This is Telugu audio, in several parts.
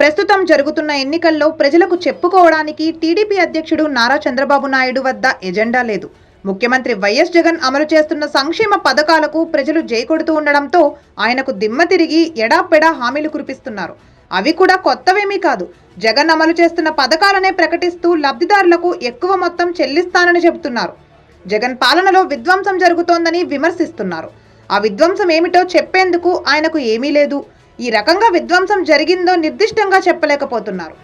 ప్రస్తుతం జరుగుతున్న ఎన్నికల్లో ప్రజలకు చెప్పుకోవడానికి టీడీపీ అధ్యక్షుడు నారా చంద్రబాబు నాయుడు వద్ద ఎజెండా లేదు. ముఖ్యమంత్రి వైఎస్ జగన్ అమలు చేస్తున్న సంక్షేమ పథకాలకు ప్రజలు జైకొడుతూ ఉండడంతో ఆయనకు దిమ్మ తిరిగి ఎడాపెడా హామీలు కురిపిస్తున్నారు. అవి కూడా కొత్తవేమీ కాదు. జగన్ అమలు చేస్తున్న పథకాలనే ప్రకటిస్తూ లబ్ధిదారులకు ఎక్కువ మొత్తం చెల్లిస్తానని చెబుతున్నారు. జగన్ పాలనలో విధ్వంసం జరుగుతోందని విమర్శిస్తున్నారు. ఆ విధ్వంసం ఏమిటో చెప్పేందుకు ఆయనకు ఏమీ లేదు. ఈ రకంగా విధ్వంసం జరిగిందో నిర్దిష్టంగా చెప్పలేకపోతున్నారు.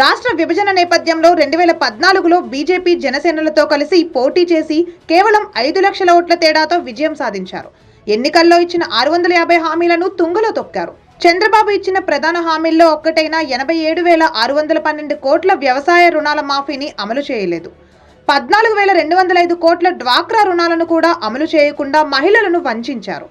రాష్ట్ర విభజన నేపథ్యంలో రెండు వేల పద్నాలుగులో బీజేపీ జనసేనలతో కలిసి పోటీ చేసి కేవలం ఐదు లక్షల ఓట్ల తేడాతో విజయం సాధించారు. ఎన్నికల్లో ఇచ్చిన ఆరు వందల యాభై హామీలను తుంగలో తొక్కారు. చంద్రబాబు ఇచ్చిన ప్రధాన హామీల్లో ఒక్కటైన ఎనభై ఏడు వేల ఆరు వందల పన్నెండు కోట్ల వ్యవసాయ రుణాల మాఫీని అమలు చేయలేదు. పద్నాలుగు వేల రెండు వందల ఐదు కోట్ల డ్వాక్రా రుణాలను కూడా అమలు చేయకుండా మహిళలను వంచారు.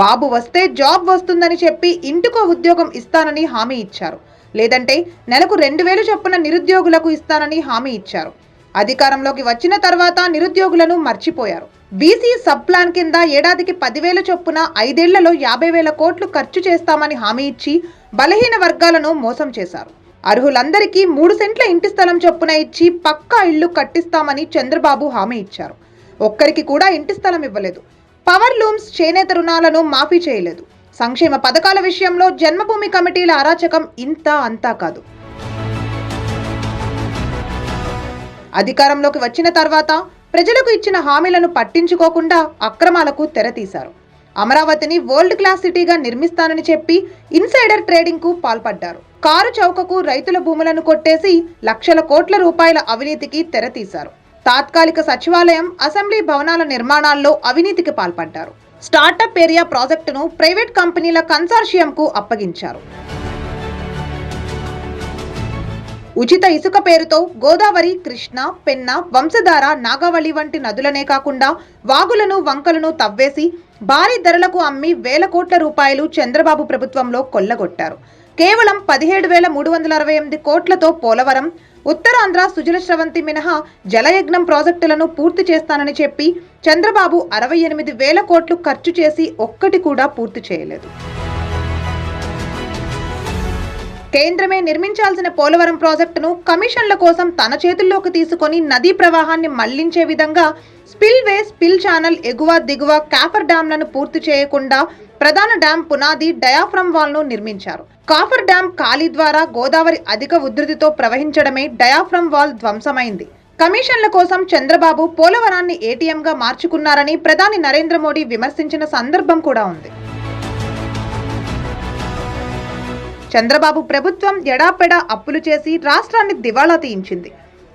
బాబు వస్తే జాబ్ వస్తుందని చెప్పి ఇంటికో ఉద్యోగం ఇస్తానని హామీ ఇచ్చారు. లేదంటే నెలకు రెండు వేలు చొప్పున నిరుద్యోగులకు ఇస్తానని హామీ ఇచ్చారు. అధికారంలోకి వచ్చిన తర్వాత నిరుద్యోగులను మర్చిపోయారు. బీసీ సబ్ ప్లాన్ కింద ఏడాదికి పదివేల చొప్పున ఐదేళ్ళలో యాభై వేల కోట్లు ఖర్చు చేస్తామని హామీ ఇచ్చి బలహీన వర్గాలను మోసం చేశారు. అర్హులందరికీ మూడు సెంట్ల ఇంటి స్థలం చొప్పున ఇచ్చి పక్కా ఇళ్ళు కట్టిస్తామని చంద్రబాబు హామీ ఇచ్చారు. ఒక్కరికి కూడా ఇంటి స్థలం ఇవ్వలేదు. పవర్ లూమ్స్ చేనేత రుణాలను మాఫీ చేయలేదు. సంక్షేమ పథకాల విషయంలో జన్మభూమి కమిటీల అరాచకం ఇంత అంతా కాదు. అధికారంలోకి వచ్చిన తర్వాత ప్రజలకు ఇచ్చిన హామీలను పట్టించుకోకుండా అక్రమాలకు తెరతీశారు. అమరావతిని వరల్డ్ క్లాస్ సిటీగా నిర్మిస్తానని చెప్పి ఇన్సైడర్ ట్రేడింగ్కు పాల్పడ్డారు. కారు చౌకకు రైతుల భూములను కొట్టేసి లక్షల కోట్ల రూపాయల అవినీతికి తెరతీశారు. తాత్కాలిక సచివాలయం అసెంబ్లీ భవనాల నిర్మాణాల్లో అవినీతికి పాల్పడ్డారు. స్టార్టప్ ఏరియా ప్రాజెక్టును ప్రైవేట్ కంపెనీల కన్సార్షియంకు అప్పగించారు. ఉచిత ఇసుక పేరుతో గోదావరి కృష్ణ పెన్న వంశధార నాగావళి వంటి నదులనే కాకుండా వాగులను వంకలను తవ్వేసి భారీ ధరలకు అమ్మి వేల కోట్ల రూపాయలు చంద్రబాబు ప్రభుత్వంలో కొల్లగొట్టారు. కేవలం పదిహేడు వేల మూడు వందల అరవై ఎనిమిది కోట్లతో పోలవరం ఉత్తరాంధ్ర సుజల స్రవంతి మినహా జలయజ్ఞం ప్రాజెక్టులను పూర్తి చేస్తానని చెప్పి చంద్రబాబు అరవై ఎనిమిది వేల కోట్లు ఖర్చు చేసి ఒక్కటి కూడా పూర్తి చేయలేదు. కేంద్రమే నిర్మించాల్సిన పోలవరం ప్రాజెక్టును కమిషన్ల కోసం తన చేతుల్లోకి తీసుకొని నదీ ప్రవాహాన్ని మళ్ళించే విధంగా స్పిల్ వే స్పిల్ ఛానల్ ఎగువ దిగువ కాఫర్ డ్యాంలను పూర్తి చేయకుండా ప్రధాన డ్యాం పునాది డయాఫ్రమ్ వాల్ను నిర్మించారు. కాఫర్ డ్యాం ఖాళీ ద్వారా గోదావరి అధిక ఉధృతితో ప్రవహించడమే డయాఫ్రమ్ వాల్ ధ్వంసమైంది. కమిషన్ల కోసం చంద్రబాబు పోలవరాన్ని ఏటీఎంగా మార్చుకున్నారని ప్రధాని నరేంద్ర మోడీ విమర్శించిన సందర్భం కూడా ఉంది. చంద్రబాబు ప్రభుత్వం ఎడాపెడా అప్పులు చేసి రాష్ట్రాన్ని దివాళా తీయించింది.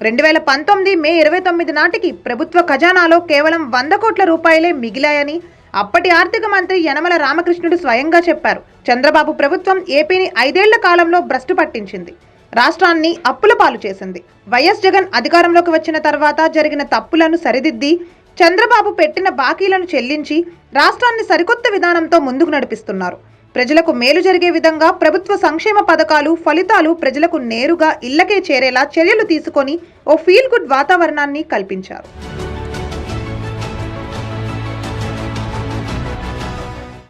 రెండు వేల పంతొమ్మిది మే ఇరవై తొమ్మిది నాటికి ప్రభుత్వ ఖజానాలో కేవలం వంద కోట్ల రూపాయలే మిగిలాయని అప్పటి ఆర్థిక మంత్రి యనమల రామకృష్ణుడు స్వయంగా చెప్పారు. చంద్రబాబు ప్రభుత్వం ఏపీని ఐదేళ్ళ కాలంలో భ్రష్టు పట్టించింది. రాష్ట్రాన్ని అప్పుల పాలు చేసింది. వైఎస్ జగన్ అధికారంలోకి వచ్చిన తర్వాత జరిగిన తప్పులను సరిదిద్ది చంద్రబాబు పెట్టిన బాకీలను చెల్లించి రాష్ట్రాన్ని సరికొత్త విధానంతో ముందుకు నడిపిస్తున్నారు. ప్రజలకు మేలు జరిగే విధంగా ప్రభుత్వ సంక్షేమ పథకాలు ఫలితాలు ప్రజలకు నేరుగా ఇళ్ళకే చేరేలా చర్యలు తీసుకొని ఓ ఫీల్ గుడ్ వాతావరణాన్ని కల్పించారు.